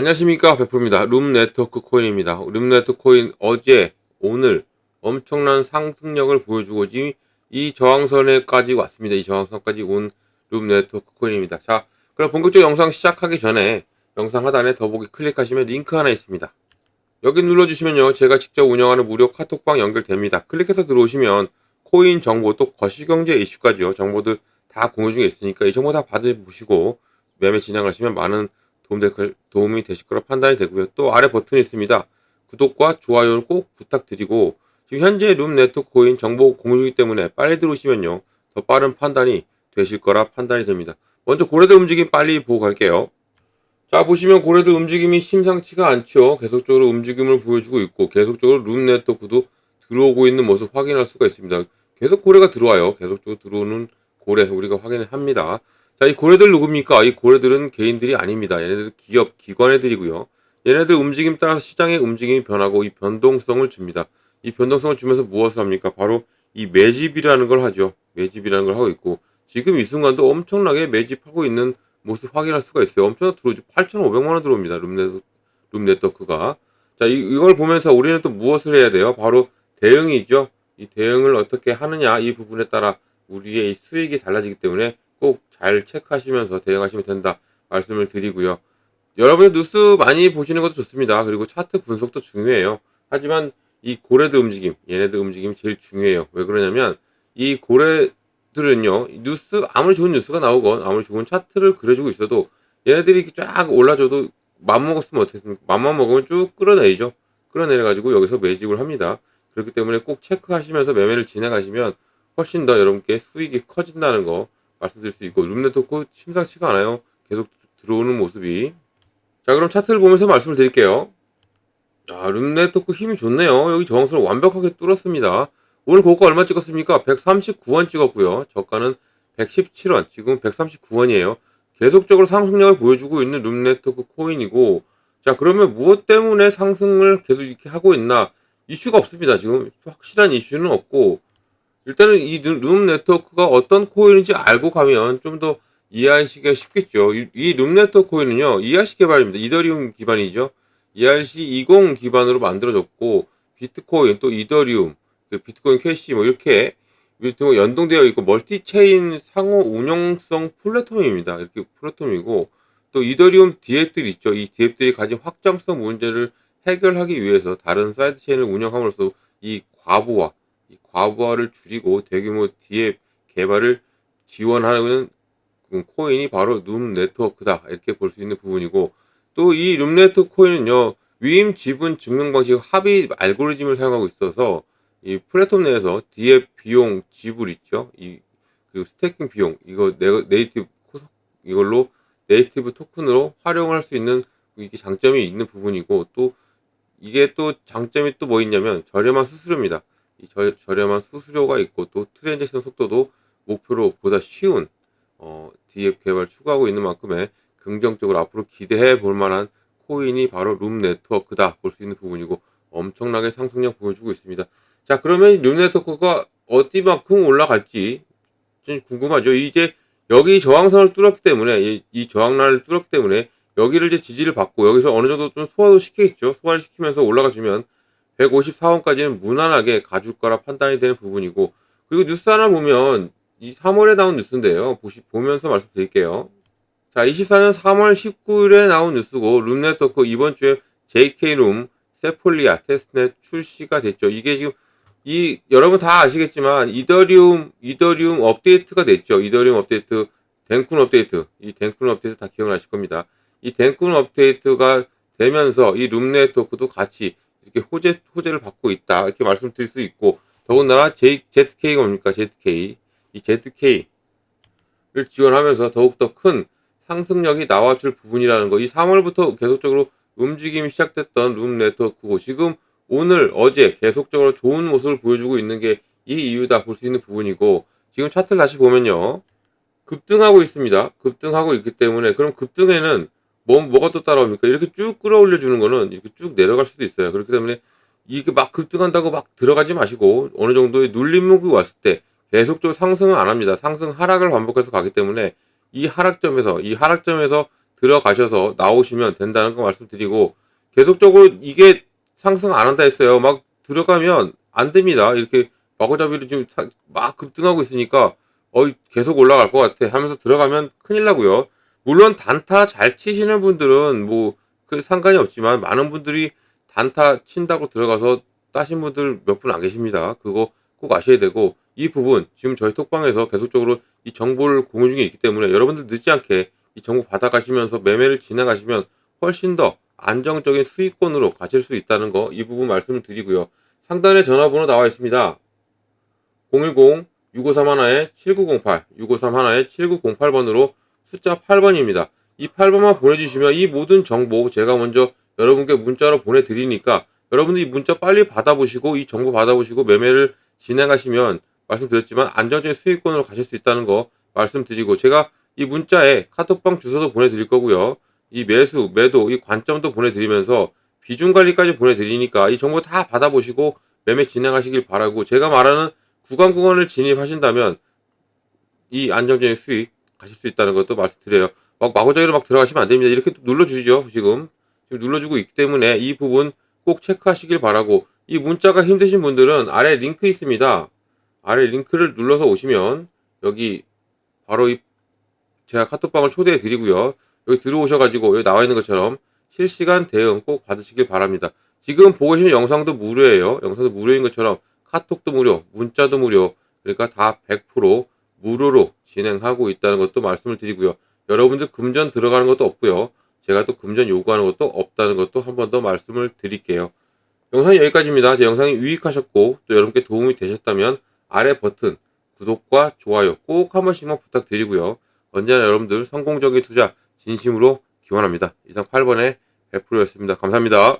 안녕하십니까 베프입니다. 룸 네트워크 코인입니다. 룸 네트워크 코인 어제 오늘 엄청난 상승력을 보여주고 지금 이 저항선에까지 왔습니다. 이 저항선까지 온 룸 네트워크 코인입니다. 자 그럼 본격적 영상 시작하기 전에 영상 하단에 더보기 클릭하시면 링크 하나 있습니다. 여기 눌러주시면요 제가 직접 운영하는 무료 카톡방 연결됩니다. 클릭해서 들어오시면 코인 정보 또 거시경제 이슈까지요 정보들 다 공유 중에 있으니까 이 정보 다 받아보시고 매매 진행하시면 많은 도움 될, 도움이 되실 거라 판단이 되고요. 또 아래 버튼이 있습니다. 구독과 좋아요를 꼭 부탁드리고 지금 현재 룸 네트워크 코인 정보 공유이기 때문에 빨리 들어오시면요. 더 빠른 판단이 되실 거라 판단이 됩니다. 먼저 고래들 움직임 빨리 보고 갈게요. 자 보시면 고래들 움직임이 심상치가 않죠. 계속적으로 움직임을 보여주고 있고 계속적으로 룸 네트워크도 들어오고 있는 모습 확인할 수가 있습니다. 계속 고래가 들어와요. 계속적으로 들어오는 고래 우리가 확인을 합니다. 자, 이 고래들 누굽니까? 이 고래들은 개인들이 아닙니다. 얘네들 기업, 기관 애들이고요. 얘네들 움직임 따라서 시장의 움직임이 변하고 이 변동성을 줍니다. 이 변동성을 주면서 무엇을 합니까? 바로 이 매집이라는 걸 하죠. 매집이라는 걸 하고 있고 지금 이 순간도 엄청나게 매집하고 있는 모습 확인할 수가 있어요. 엄청나게 들어오죠. 8,500만 원 들어옵니다. 룸네트, 룸네트워크가. 자, 이, 이걸 보면서 우리는 또 무엇을 해야 돼요? 바로 대응이죠. 이 대응을 어떻게 하느냐 이 부분에 따라 우리의 이 수익이 달라지기 때문에 꼭 잘 체크하시면서 대응하시면 된다 말씀을 드리고요. 여러분의 뉴스 많이 보시는 것도 좋습니다. 그리고 차트 분석도 중요해요. 하지만 이 고래들 움직임, 얘네들 움직임이 제일 중요해요. 왜 그러냐면 이 고래들은요, 뉴스 아무리 좋은 뉴스가 나오건 아무리 좋은 차트를 그려주고 있어도 얘네들이 이렇게 쫙 올라줘도 맘 먹었으면 어떻겠습니까? 맘만 먹으면 쭉 끌어내리죠. 끌어내려가지고 여기서 매집을 합니다. 그렇기 때문에 꼭 체크하시면서 매매를 진행하시면 훨씬 더 여러분께 수익이 커진다는 거 말씀드릴 수 있고 룸 네트워크 심상치가 않아요. 계속 들어오는 모습이. 자 그럼 차트를 보면서 말씀을 드릴게요. 자 룸 네트워크 힘이 좋네요. 여기 저항선을 완벽하게 뚫었습니다. 오늘 고가 얼마 찍었습니까? 139원 찍었고요. 저가는 117원. 지금 139원이에요. 계속적으로 상승력을 보여주고 있는 룸 네트워크 코인이고 자 그러면 무엇 때문에 상승을 계속 이렇게 하고 있나 이슈가 없습니다. 지금 확실한 이슈는 없고 일단은 이 룸 네트워크가 어떤 코인인지 알고 가면 좀 더 이해하시기가 쉽겠죠. 이룸 네트워크 코인은요, ERC 개발입니다. 이더리움 기반이죠. ERC20 기반으로 만들어졌고, 비트코인, 또 이더리움, 그 비트코인 캐시 뭐 이렇게 뭐 연동되어 있고 멀티 체인 상호 운영성 플랫폼입니다. 이렇게 플랫폼이고 또 이더리움 디앱들이 있죠. 이 디앱들이 가진 확장성 문제를 해결하기 위해서 다른 사이드 체인을 운영함으로써 이 과부하 이 과부하를 줄이고 대규모 디앱 개발을 지원하는 그 코인이 바로 룸 네트워크다. 이렇게 볼 수 있는 부분이고 또 이 룸 네트워크 코인은요 위임 지분 증명 방식 합의 알고리즘을 사용하고 있어서 이 플랫폼 내에서 디앱 비용 지불 있죠? 이 그리고 스테이킹 비용. 이거 네이티브 이걸로 네이티브 토큰으로 활용을 할수 있는 이게 장점이 있는 부분이고 또 이게 또 장점이 또 뭐 있냐면 저렴한 수수료입니다. 이 저, 저렴한 수수료가 있고 또 트랜잭션 속도도 목표로 보다 쉬운 어, DF 개발 추구하고 있는 만큼에 긍정적으로 앞으로 기대해 볼 만한 코인이 바로 룸 네트워크다 볼 수 있는 부분이고 엄청나게 상승력 보여주고 있습니다. 자 그러면 룸 네트워크가 어디만큼 올라갈지 좀 궁금하죠. 이제 여기 저항선을 뚫었기 때문에 이, 이 저항란을 뚫었기 때문에 여기를 이제 지지를 받고 여기서 어느 정도 좀 소화도 시키겠죠. 소화를 시키면서 올라가 주면 154원까지는 무난하게 가줄 거라 판단이 되는 부분이고 그리고 뉴스 하나 보면 이 3월에 나온 뉴스인데요. 보시, 보면서 말씀드릴게요. 자, 24년 3월 19일에 나온 뉴스고 룸네트워크 이번 주에 JK룸 세폴리아 테스트넷 출시가 됐죠. 이게 지금 이 여러분 다 아시겠지만 이더리움 이더리움 업데이트가 됐죠. 이더리움 업데이트 덴쿤 업데이트 이 덴쿤 업데이트 다 기억나실 겁니다. 이 덴쿤 업데이트가 되면서 이 룸네트워크도 같이 이렇게 호재, 호재를 받고 있다. 이렇게 말씀드릴 수 있고, 더군다나 J, ZK가 뭡니까? ZK. 이 ZK를 지원하면서 더욱더 큰 상승력이 나와줄 부분이라는 거. 이 3월부터 계속적으로 움직임이 시작됐던 룸 네트워크고, 지금 오늘, 어제 계속적으로 좋은 모습을 보여주고 있는 게 이 이유다 볼 수 있는 부분이고, 지금 차트를 다시 보면요. 급등하고 있습니다. 급등하고 있기 때문에, 그럼 급등에는 뭐, 뭐가 또 따라옵니까? 이렇게 쭉 끌어올려 주는 거는 이렇게 쭉 내려갈 수도 있어요. 그렇기 때문에 이게 막 급등한다고 막 들어가지 마시고 어느 정도의 눌림목이 왔을 때 계속적으로 상승은 안 합니다. 상승 하락을 반복해서 가기 때문에 이 하락점에서 이 하락점에서 들어가셔서 나오시면 된다는 거 말씀드리고 계속적으로 이게 상승 안 한다 했어요. 막 들어가면 안 됩니다. 이렇게 마구잡이로 지금 사- 막 급등하고 있으니까 어 계속 올라갈 것 같아 하면서 들어가면 큰일 나고요. 물론 단타 잘 치시는 분들은 뭐 그 상관이 없지만 많은 분들이 단타 친다고 들어가서 따신 분들 몇 분 안 계십니다. 그거 꼭 아셔야 되고 이 부분 지금 저희 톡방에서 계속적으로 이 정보를 공유 중에 있기 때문에 여러분들 늦지 않게 이 정보 받아가시면서 매매를 진행하시면 훨씬 더 안정적인 수익권으로 가실 수 있다는 거 이 부분 말씀을 드리고요. 상단에 전화번호 나와 있습니다. 010-6531-7908, 6531-7908번으로 숫자 8번입니다. 이 8번만 보내주시면 이 모든 정보 제가 먼저 여러분께 문자로 보내드리니까 여러분들 이 문자 빨리 받아보시고 이 정보 받아보시고 매매를 진행하시면 말씀드렸지만 안정적인 수익권으로 가실 수 있다는 거 말씀드리고 제가 이 문자에 카톡방 주소도 보내드릴 거고요. 이 매수, 매도, 이 관점도 보내드리면서 비중 관리까지 보내드리니까 이 정보 다 받아보시고 매매 진행하시길 바라고 제가 말하는 구간 구간을 진입하신다면 이 안정적인 수익 가실 수 있다는 것도 말씀드려요. 막 마구잡이로 막 들어가시면 안 됩니다. 이렇게 또 눌러주시죠. 지금 지금 눌러주고 있기 때문에 이 부분 꼭 체크하시길 바라고 이 문자가 힘드신 분들은 아래 링크 있습니다. 아래 링크를 눌러서 오시면 여기 바로 이 제가 카톡방을 초대해 드리고요. 여기 들어오셔가지고 여기 나와 있는 것처럼 실시간 대응 꼭 받으시길 바랍니다. 지금 보고 계시는 영상도 무료예요. 영상도 무료인 것처럼 카톡도 무료, 문자도 무료. 그러니까 다 100% 무료로 진행하고 있다는 것도 말씀을 드리고요. 여러분들 금전 들어가는 것도 없고요. 제가 또 금전 요구하는 것도 없다는 것도 한 번 더 말씀을 드릴게요. 영상이 여기까지입니다. 제 영상이 유익하셨고 또 여러분께 도움이 되셨다면 아래 버튼 구독과 좋아요 꼭 한 번씩만 부탁드리고요. 언제나 여러분들 성공적인 투자 진심으로 기원합니다. 이상 8번의 100%였습니다. 감사합니다.